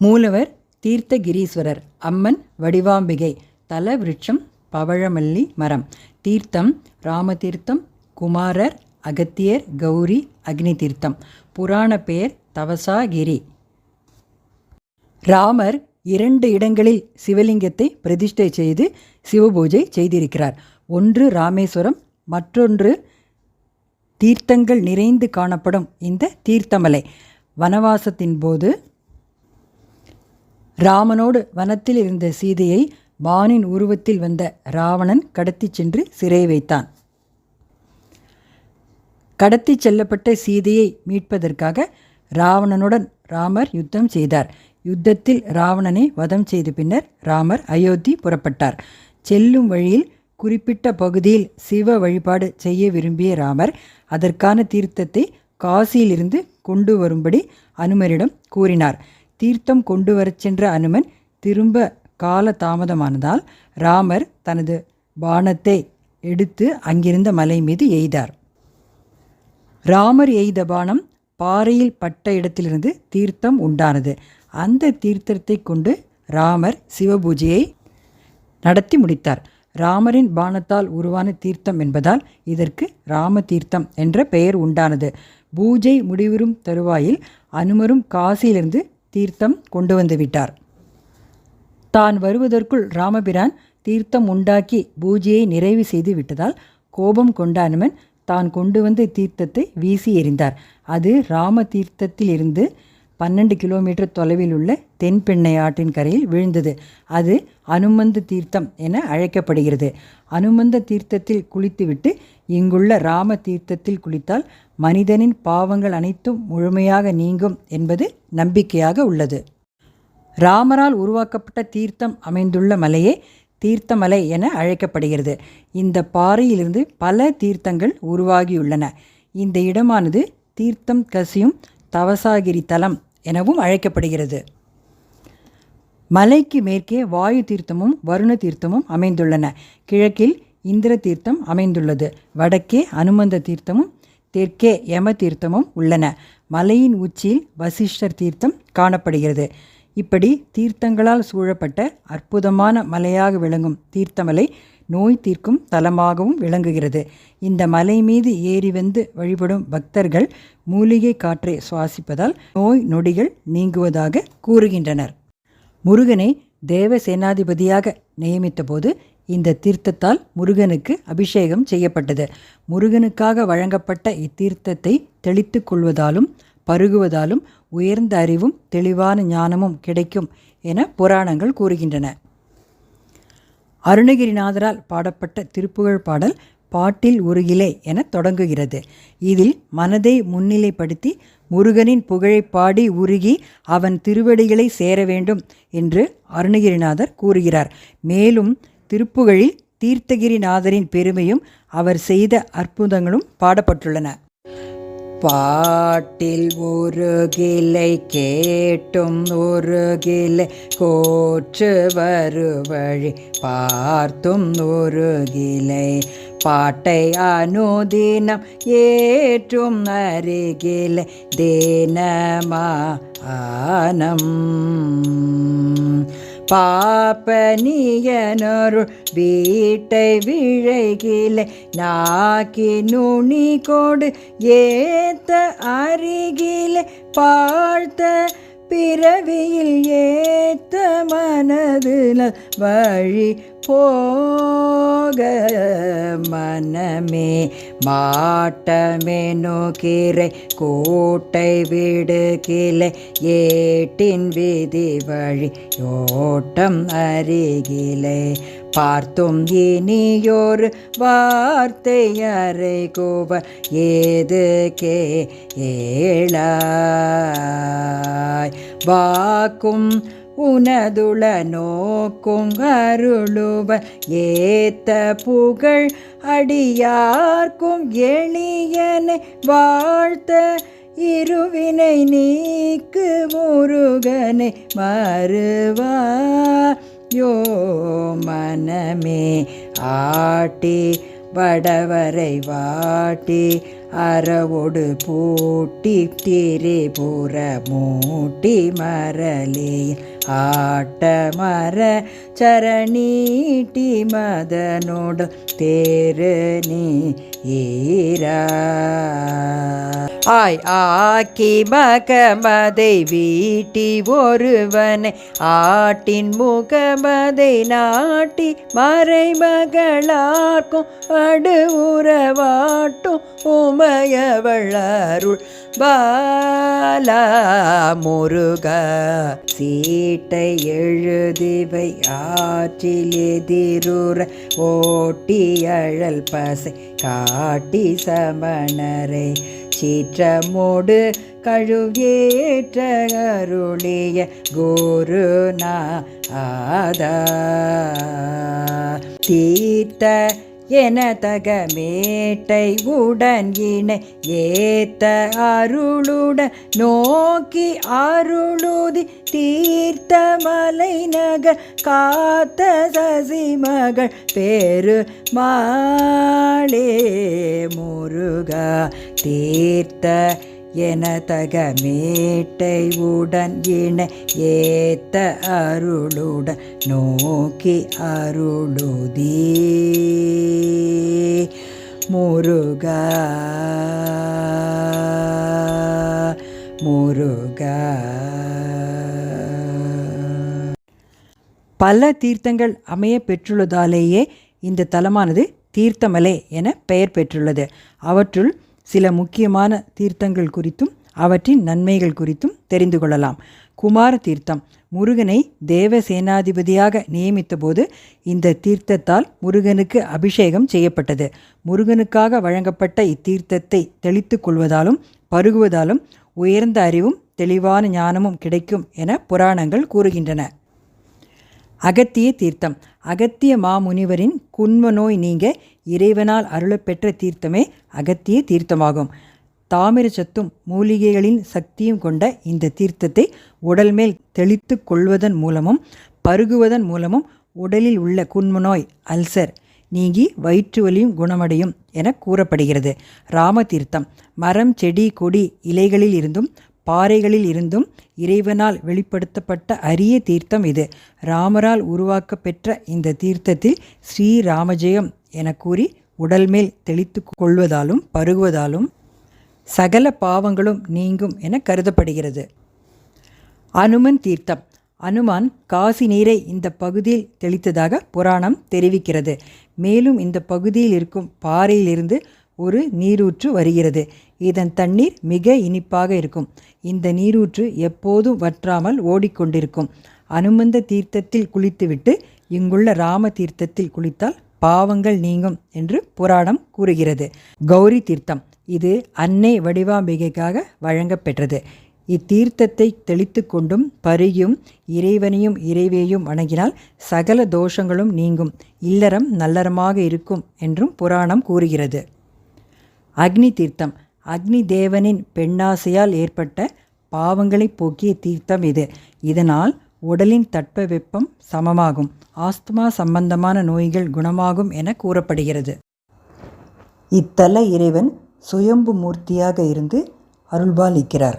மூலவர் தீர்த்தகிரீஸ்வரர் அம்மன் வடிவாம்பிகை தல விருட்சம் பவழமல்லி மரம். தீர்த்தம் ராமதீர்த்தம் குமாரர் அகத்தியர் கௌரி அக்னி தீர்த்தம் புராண பெயர் தவசாகிரி. ராமர் இரண்டு இடங்களில் சிவலிங்கத்தை பிரதிஷ்டை செய்து சிவபூஜை செய்திருக்கிறார். ஒன்று ராமேஸ்வரம் மற்றொன்று தீர்த்தங்கள் நிறைந்து காணப்படும் இந்த தீர்த்தமலை. வனவாசத்தின் போது ராமனோடு வனத்தில் இருந்த சீதையை வானின் உருவத்தில் வந்த ராவணன் கடத்திச் சென்று சிறை வைத்தான். கடத்திச் செல்லப்பட்ட சீதையை மீட்பதற்காக ராவணனுடன் ராமர் யுத்தம் செய்தார். யுத்தத்தில் ராவணனை வதம் செய்த பின்னர் ராமர் அயோத்தி புறப்பட்டார். செல்லும் வழியில் குறிப்பிட்ட பகுதியில் சிவ வழிபாடு செய்ய விரும்பிய ராமர் அதற்கான தீர்த்தத்தை காசியிலிருந்து கொண்டு வரும்படி அனுமரிடம் கூறினார். தீர்த்தம் கொண்டு வரச் சென்ற அனுமன் திரும்ப கால தாமதமானதால் ராமர் தனது பானத்தை எடுத்து அங்கிருந்த மலை மீது எய்தார். ராமர் எய்த பானம் பாறையில் பட்ட இடத்திலிருந்து தீர்த்தம் உண்டானது. அந்த தீர்த்தத்தை கொண்டு ராமர் சிவபூஜையை நடத்தி முடித்தார். ராமரின் பானத்தால் உருவான தீர்த்தம் என்பதால் இதற்கு ராம தீர்த்தம் என்ற பெயர் உண்டானது. பூஜை முடிவுறும் தருவாயில் அனுமரும் காசியிலிருந்து தீர்த்தம் கொண்டு வந்து விட்டார். தான் வருவதற்குள் ராமபிரான் தீர்த்தம் உண்டாக்கி பூஜையை நிறைவு செய்து விட்டதால் கோபம் கொண்ட அனுமன் தான் கொண்டு வந்த தீர்த்தத்தை வீசி எறிந்தார். அது ராம தீர்த்தத்தில் இருந்து பன்னெண்டு கிலோமீட்டர் தொலைவில் உள்ள தென்பெண்ணை ஆற்றின் கரையில் விழுந்தது. அது அனுமந்த தீர்த்தம் என அழைக்கப்படுகிறது. அனுமந்த தீர்த்தத்தில் குளித்துவிட்டு இங்குள்ள ராம தீர்த்தத்தில் குளித்தால் மனிதனின் பாவங்கள் அனைத்தும் முழுமையாக நீங்கும் என்பது நம்பிக்கையாக உள்ளது. ராமரால் உருவாக்கப்பட்ட தீர்த்தம் அமைந்துள்ள மலையே தீர்த்தமலை என அழைக்கப்படுகிறது. இந்த பாறையிலிருந்து பல தீர்த்தங்கள் உருவாகியுள்ளன. இந்த இடமானது தீர்த்தம் கசியும் தவசாகிரி தலம் எனவும் அழைக்கப்படுகிறது. மலைக்கு மேற்கே வாயு தீர்த்தமும் வருண தீர்த்தமும் அமைந்துள்ளன. கிழக்கில் இந்திர தீர்த்தம் அமைந்துள்ளது. வடக்கே அனுமந்த தீர்த்தமும் தெற்கே யம தீர்த்தமும் உள்ளன. மலையின் உச்சியில் வசிஷ்டர் தீர்த்தம் காணப்படுகிறது. இப்படி தீர்த்தங்களால் சூழப்பட்ட அற்புதமான மலையாக விளங்கும் தீர்த்தமலை நோய் தீர்க்கும் தலமாகவும் விளங்குகிறது. இந்த மலை மீது ஏறி வந்து வழிபடும் பக்தர்கள் மூலிகை காற்றை சுவாசிப்பதால் நோய் நொடிகள் நீங்குவதாக கூறுகின்றனர். முருகனை தேவ சேனாதிபதியாக நியமித்தபோது இந்த தீர்த்தத்தால் முருகனுக்கு அபிஷேகம் செய்யப்பட்டது. முருகனுக்காக வழங்கப்பட்ட இத்தீர்த்தத்தை தெளித்து கொள்வதாலும் பருகுவதாலும் உயர்ந்த அறிவும் தெளிவான ஞானமும் கிடைக்கும் என புராணங்கள் கூறுகின்றன. அருணகிரிநாதரால் பாடப்பட்ட திருப்புகழ் பாடல் பாட்டில் உருகிலே என தொடங்குகிறது. இதில் மனதை முன்னிலைப்படுத்தி முருகனின் புகழை பாடி உருகி அவன் திருவடிகளை சேர வேண்டும் என்று அருணகிரிநாதர் கூறுகிறார். மேலும் திருப்புகழில் தீர்த்தகிரிநாதரின் பெருமையும் அவர் செய்த அற்புதங்களும் பாடப்பட்டுள்ளன. பாட்டில் ஒரு கிளை கேட்டும் ஒரு கிளை கோற்று வருவழி பார்த்தும் ஒரு கிளை. பாட்டை அனுதினம் ஏற்றும் அருகிலை தினமா ஆனம். பாப்பனியனொருள் வீட்டை விழைகிலே நாக்கி நுனி கொடு ஏத்த அருகிலே பார்த்த பிறவியில் ஏத்த மனதில் வழி போக மனமே மாட்டமெனு கிரை கூட்டை விடு கிளை ஏட்டின் விதி வழி ஓட்டம் அருகிலை பார்த்தும் இனியோர் வார்த்தை அறை கூவ ஏது கே ஏழாய். வாக்கும் உனதுள நோக்கும் அருளுவ ஏத்த புகழ் அடியார்க்கும் எளியனை வாழ்த்த இருவினை நீக்கு முருகனை மறுவா. யோ மனமே ஆட்டி வடவரை வாட்டி அறவோடு பூட்டி திரிபுர மூட்டி மரலே ஆட்ட மர சரணீட்டி மதனோடு தேரு நீ ஈரா. ஆய் ஆக்கி மகமதை வீட்டி ஒருவனை. ஆட்டின் முகமதை நாட்டி மறைமகளார்க்கும் அடு உறவாட்டும் உமையவளருள் பால முருக சீட்டை எழுதிவை ஆற்றில் ஓட்டி அழல் பசை காட்டி சமணரை. சீற்றமோடு கழுவேற்ற அருளிய குருநாதா தீர்த்த என தகமேட்டை உடன் இணை ஏத்த அருளுடன் நோக்கி அருளுதி தீர்த்த மலை நகர் காத்த சசிமகள் பேரு மாளே முருகா தீர்த்த என தகமேட்டை உடன் இணை ஏத்த அருளுடன் நோக்கி அருளுதீ. முருகா முருகா. பல தீர்த்தங்கள் அமைய பெற்றுள்ளதாலேயே இந்த தலமானது தீர்த்தமலை என பெயர் பெற்றுள்ளது. அவற்றுள் சில முக்கியமான தீர்த்தங்கள் குறித்தும் அவற்றின் நன்மைகள் குறித்தும் தெரிந்து கொள்ளலாம். குமார தீர்த்தம். முருகனை தேவ சேனாதிபதியாக நியமித்தபோது இந்த தீர்த்தத்தால் முருகனுக்கு அபிஷேகம் செய்யப்பட்டது. முருகனுக்காக வழங்கப்பட்ட இத்தீர்த்தத்தை தெளித்து கொள்வதாலும் பருகுவதாலும் உயர்ந்த அறிவும் தெளிவான ஞானமும் கிடைக்கும் என புராணங்கள் கூறுகின்றன. அகத்திய தீர்த்தம். அகத்திய மாமுனிவரின் குன்ம நோய் நீங்க இறைவனால் அருளப்பெற்ற தீர்த்தமே அகத்திய தீர்த்தமாகும். தாமிர சத்தும் மூலிகைகளின் சக்தியும் கொண்ட இந்த தீர்த்தத்தை உடல் மேல் தெளித்து கொள்வதன் மூலமும் பருகுவதன் மூலமும் உடலில் உள்ள குன்மநோய் அல்சர் நீங்கி வயிற்று வலியும் குணமடையும் என கூறப்படுகிறது. ராம தீர்த்தம் மரம் செடி கொடி இலைகளில் இருந்தும் பாறைகளில் இருந்தும் இறைவனால் வெளிப்படுத்தப்பட்ட அரிய தீர்த்தம் இது. ராமரால் உருவாக்கப்பெற்ற இந்த தீர்த்தத்தில் ஸ்ரீராமஜெயம் என கூறி உடல் மேல் தெளித்து கொள்வதாலும் பருகுவதாலும் சகல பாவங்களும் நீங்கும் என கருதப்படுகிறது. அனுமன் தீர்த்தம். அனுமான் காசி நீரை இந்த பகுதியில் தெளித்ததாக புராணம் தெரிவிக்கிறது. மேலும் இந்த பகுதியில் இருக்கும் பாறையிலிருந்து ஒரு நீரூற்று வருகிறது. இதன் தண்ணீர் மிக இனிப்பாக இருக்கும். இந்த நீரூற்று எப்போதும் வற்றாமல் ஓடிக்கொண்டிருக்கும். அனுமந்த தீர்த்தத்தில் குளித்துவிட்டு இங்குள்ள ராம தீர்த்தத்தில் குளித்தால் பாவங்கள் நீங்கும் என்று புராணம் கூறுகிறது. கௌரி தீர்த்தம் இது அன்னை வடிவாம்பிகைக்காக வழங்கப்பெற்றது. இத்தீர்த்தத்தை தெளித்து கொண்டும் பருகியும் இறைவனையும் இறைவேயும் வணங்கினால் சகல தோஷங்களும் நீங்கும். இல்லறம் நல்லறமாக இருக்கும் என்றும் புராணம் கூறுகிறது. அக்னி தீர்த்தம் அக்னி தேவனின் பெண்ணாசையால் ஏற்பட்ட பாவங்களை போக்கிய தீர்த்தம் இது. இதனால் உடலின் தட்ப வெப்பம் சமமாகும். ஆஸ்துமா சம்பந்தமான நோய்கள் குணமாகும் என கூறப்படுகிறது. இத்தல இறைவன் சுயம்பு மூர்த்தியாக இருந்து அருள்பாலிக்கிறார்.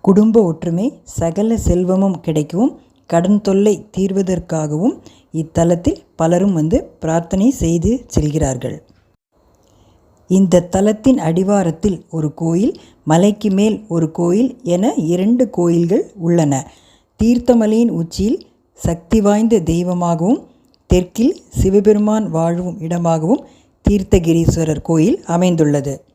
குடும்ப ஒற்றுமை சகல செல்வமும் கிடைக்கவும் கடன் தொல்லை தீர்வதற்காகவும் இத்தலத்தில் பலரும் வந்து பிரார்த்தனை செய்து செல்கிறார்கள். இந்த தலத்தின் அடிவாரத்தில் ஒரு கோயில் மலைக்கு மேல் ஒரு கோயில் என இரண்டு கோயில்கள் உள்ளன. தீர்த்தமலையின் உச்சியில் சக்தி வாய்ந்த தெய்வமாகவும் தெற்கில் சிவபெருமான் வாழும் இடமாகவும் தீர்த்தகிரீஸ்வரர் கோயில் அமைந்துள்ளது.